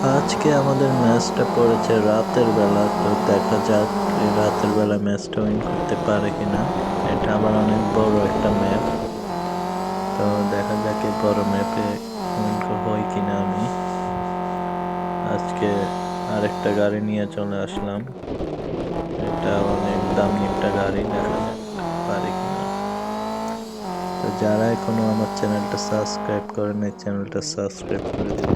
আজকে আমাদের ম্যাচটা পড়েছে রাতের বেলা, তো দেখা যাক রাতের বেলা ম্যাচটা উইন করতে পারে কিনা। এটা আবার অনেক বড় একটা ম্যাপ তো দেখা যাক এই বড় ম্যাপে উইন হই কিনা আমি। আজকে আরেকটা গাড়ি নিয়ে চলে আসলাম। এটা অনেক দামি একটা গাড়ি, দেখা যাক পারে কিনা। তো যারা এখনও আমার চ্যানেলটা সাবস্ক্রাইব করেন এই চ্যানেলটা সাবস্ক্রাইব করে দিন।